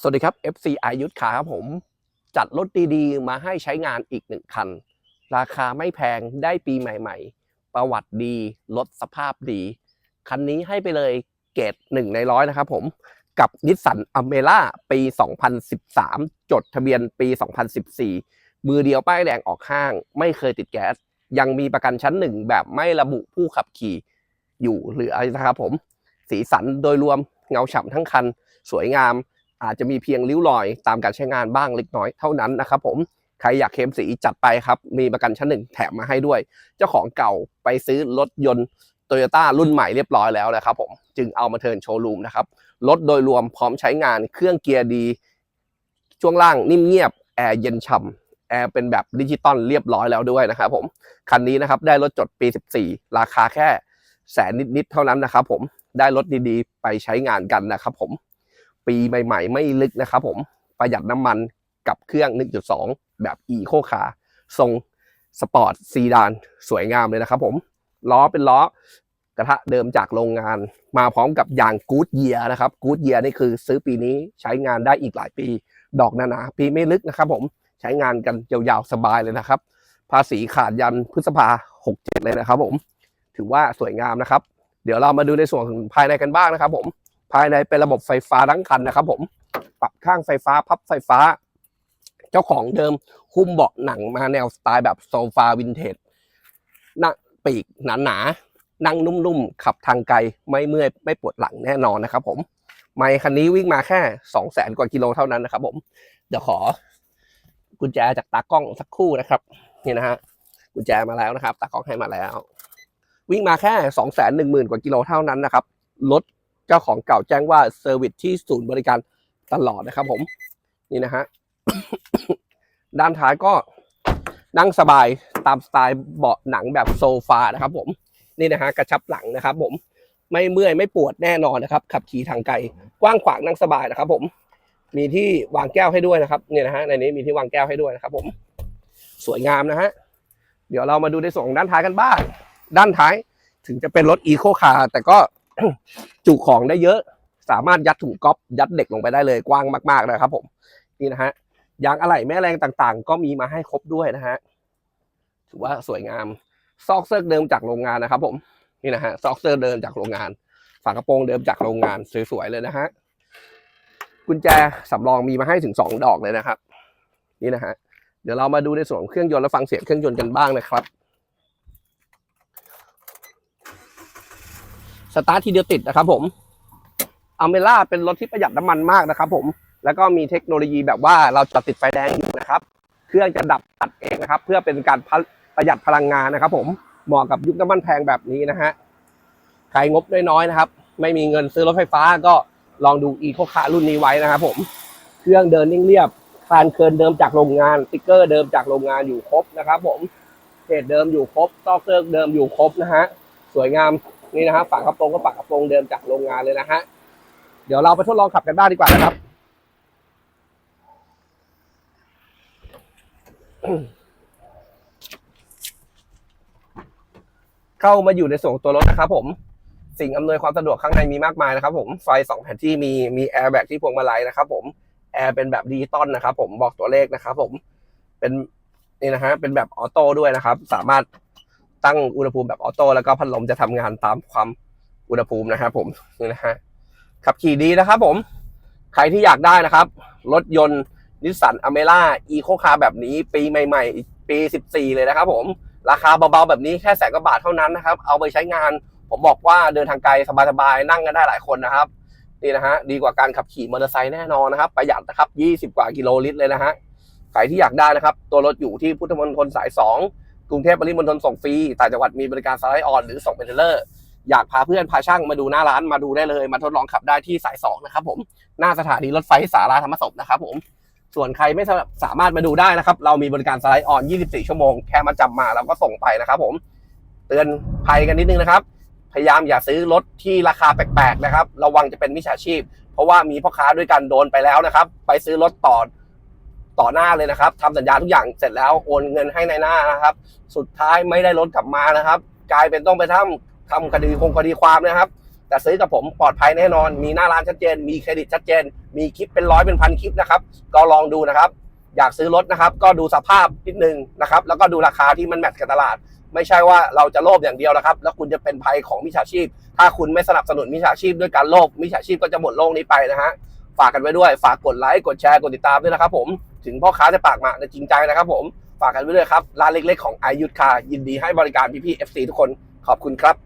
สวัสดีครับ FC อายุทธขาครับผม จัดรถดีๆ มาให้ใช้งานอีกหนึ่งคัน ราคาไม่แพงได้ปีใหม่ๆ ประวัติดีรถสภาพดี คันนี้ให้ไปเลยเกรดหนึ่งในร้อยนะครับผม กับนิสสันอเมร่าปี 2013 จดทะเบียนปี 2014 มือเดียวป้ายแดงออกห้าง ไม่เคยติดแก๊ส ยังมีประกันชั้นหนึ่งแบบไม่ระบุผู้ขับขี่อยู่เหลือนะครับผม สีสันโดยรวมเงาฉ่ำทั้งคัน สวยงาม อาจจะมีเพียงริ้วรอยตามการใช้งานบ้างเล็กน้อยเท่านั้นนะครับผมใครอยากเคมสีจัดไปครับ มีประกันชั้นหนึ่งแถมมาให้ด้วย เจ้าของเก่าไปซื้อรถยนต์โตโยต้ารุ่นใหม่เรียบร้อยแล้วนะครับผมจึงเอามาเทิร์นโชว์รูมนะครับรถโดยรวมพร้อมใช้งานเครื่องเกียร์ดี ช่วงล่างนิ่มเงียบแอร์เย็นฉ่ำแอร์เป็นแบบดิจิตอลเรียบร้อยแล้วด้วยนะครับผมคันนี้นะครับได้รถจดปี 14 ราคาแค่แสนนิดๆเท่านั้นนะครับผมได้รถดีๆ ไปใช้งานกันนะครับผม ปีใหม่ๆ ไม่ลึกนะครับผมประหยัดน้ำมันกับเครื่อง 1.2 แบบ e โคคาทรงสปอร์ตซีดานสวยงามเลยนะครับผมล้อเป็นล้อกระทะเดิมจากโรงงาน มาพร้อมกับยางกูดเยียนะครับกูดเยียนี่คือซื้อปีนี้ใช้งานได้อีกหลายปี ดอกหนาปีไม่ลึกนะครับผมใช้งานกันยาวๆสบายเลยนะครับ ภาษีขาดยันพฤษภา 67 เลยนะครับผม ถือว่าสวยงามนะครับ เดี๋ยวเรามาดูในส่วนของภายในกันบ้างนะครับผม ภายในเป็นระบบไฟฟ้าทั้งคันนะครับผมปรับข้างไฟฟ้าพับไฟฟ้า เจ้าของเดิมหุ้มเบาะหนังมาแนวสไตล์แบบโซฟาวินเทจนั่งปีกหนาๆนั่งนุ่มๆ ขับทางไกลไม่เมื่อยไม่ปวดหลังแน่นอนนะครับผมไมค์คันนี้วิ่งมาแค่สองแสนกว่ากิโลเท่านั้นนะครับผม เดี๋ยวขอ กุญแจจากตากล้องสักครู่นะครับ นี่นะฮะกุญแจมาแล้วนะครับ ตากล้องให้มาแล้ว วิ่งมาแค่สองแสนหนึ่งหมื่นกว่ากิโลเท่านั้นนะครับ รถ เจ้าของเก่าแจ้งว่าเซอร์วิสที่ศูนย์บริการตลอดนะครับ ผมนี่นะฮะด้านท้ายก็นั่งสบายตามสไตล์เบาะหนังแบบโซฟานะครับ ผมนี่นะฮะกระชับหลังนะครับ ผมไม่เมื่อยไม่ปวดแน่นอนนะครับ ขับขี่ทางไกลกว้างขวางนั่งสบายนะครับ ผมมีที่วางแก้วให้ด้วยนะครับเนี่ยนะฮะในนี้มีที่วางแก้วให้ด้วยนะครับ ผม สวยงามนะฮะเดี๋ยวเรามาดูในส่วนของด้านท้ายกันบ้าง ด้านท้ายถึงจะเป็นรถอีโคคาร์แต่ก็ จุของได้เยอะ สามารถยัดถุงก๊อปยัดเด็กลงไปได้เลยกว้างมาก ๆนะครับ ผมนี่นะฮะยางอะไหล่แม่แรงต่างๆ ก็มีมาให้ครบด้วยนะฮะถือว่าสวยงามซอกเซิร์กเดิมจากโรงงานนะครับ ผมนี่นะฮะซอกเซิร์กเดิมจากโรงงานฝากระโปรงเดิมจากโรงงานสวยๆเลยนะฮะกุญแจสำรองมีมาให้ถึงสองดอกเลยนะครับ นี่นะฮะเดี๋ยวเรามาดูในส่วนเครื่องยนต์และฟังเสียงเครื่องยนต์กันบ้างนะครับ สตาร์ททีเดียวติดนะครับผมอเมล่าเป็นรถที่ประหยัดน้ำมันมากนะครับผม แล้วก็มีเทคโนโลยีแบบว่าเราจะติดไฟแดงอยู่นะครับ เครื่องจะดับตัดเองนะครับ เพื่อเป็นการประหยัดพลังงานนะครับ ผม เหมาะกับยุคน้ำมันแพงแบบนี้นะฮะ ใครงบน้อยๆนะครับ ไม่มีเงินซื้อรถไฟฟ้าก็ลองดูอีโคคารุ่นนี้ไว้นะครับผม เครื่องเดินนิ่งเรียบคานเคินเดิมจากโรงงานสติ๊กเกอร์เดิมจากโรงงานอยู่ครบนะครับ ผมเพจเดิมอยู่ครบซอกเซอร์เดิมอยู่ครบนะฮะ สวยงาม นี่นะฮะฝากระโปรงก็ฝากระโปรงเดิมจากโรงงานเลยนะฮะเดี๋ยวเราไปทดลองขับกันบ้างดีกว่านะครับ เข้ามาอยู่ในส่วนของตัวรถนะครับผม สิ่งอำนวยความสะดวกข้างในมีมากมายนะครับผม ไฟสองแผ่นที่มี มีแอร์แบกที่พวงมาลัยนะครับผม แอร์เป็นแบบดิจิตอลนะครับผม บอกตัวเลขนะครับผม เป็นนี่นะฮะ เป็นแบบออโต้ด้วยนะครับ สามารถ ตั้งอุณหภูมิแบบออโต้แล้วก็พัดลมจะทำงานตามความอุณหภูมินะครับผมนี่นะฮะขับขี่ดีนะครับผม ใครที่อยากได้นะครับ รถยนต์นิสสันอเมร่าอีโคคาร์แบบนี้ ปีใหม่ ๆ ปี 14 เลยนะครับผมราคาเบาๆแบบนี้แค่แสนกว่าบาทเท่านั้นนะครับ เอาไปใช้งาน ผมบอกว่าเดินทางไกลสบายๆนั่งกันได้หลายคนนะครับนี่นะฮะดีกว่าการขับขี่มอเตอร์ไซค์แน่นอนนะครับ ประหยัดนะครับ 20 กว่ากิโลลิตรเลยนะฮะใครที่อยากได้นะครับ ตัวรถอยู่ที่พุทธมณฑลสาย 2 กรุงเทพปริมณฑลส่งฟรีต่างจังหวัดมีบริการสไลด์ออนหรือส่งเป็นเทรเลอร์อยากพาเพื่อนพาช่างมาดูหน้าร้านมาดูได้เลย มาทดลองขับได้ที่สาย2นะครับผมหน้าสถานีรถไฟสาราธรรมศพนะครับผมส่วนใครไม่สามารถมาดูได้นะครับ เรามีบริการสไลด์ออน 24 ชั่วโมงแค่มาจับมาเราก็ส่งไปนะครับผมเตือนภัยกันนิดนึงนะครับ พยายามอย่าซื้อรถที่ราคาแปลกๆนะครับ ระวังจะเป็นมิจฉาชีพ เพราะว่ามีพ่อค้าด้วยกันโดนไปแล้วนะครับ ไปซื้อรถต่อ ต่อหน้าเลยนะครับทำสัญญาทุกอย่างเสร็จแล้วโอนเงินให้ในหน้านะครับ สุดท้ายไม่ได้รถกลับมานะครับ กลายเป็นต้องไปทำทำคดีคงคดีความนะครับ แต่ซื้อกับผมปลอดภัยแน่นอน มีหน้าร้านชัดเจน มีเครดิตชัดเจน มีคลิปเป็นร้อยเป็นพันคลิปนะครับ ก็ลองดูนะครับ อยากซื้อรถนะครับ ก็ดูสภาพนิดนึงนะครับ แล้วก็ดูราคาที่มันแมทช์กับตลาด ไม่ใช่ว่าเราจะโลภอย่างเดียวนะครับ แล้วคุณจะเป็นภัยของมิจฉาชีพ ถ้าคุณไม่สนับสนุนมิจฉาชีพด้วยการโลภมิจฉาชีพก็จะหมดโลกนี้ไปนะฮะ ฝากกันไว้ด้วย ฝากกดไลค์กดแชร์กดติดตามด้วยนะครับผมถึงพ่อค้าจะปากมาแต่จริงใจนะครับผมฝากกันไว้ด้วยครับร้านเล็กๆของอายุทธคายินดีให้บริการพี่ๆ FC ทุกคนขอบคุณครับ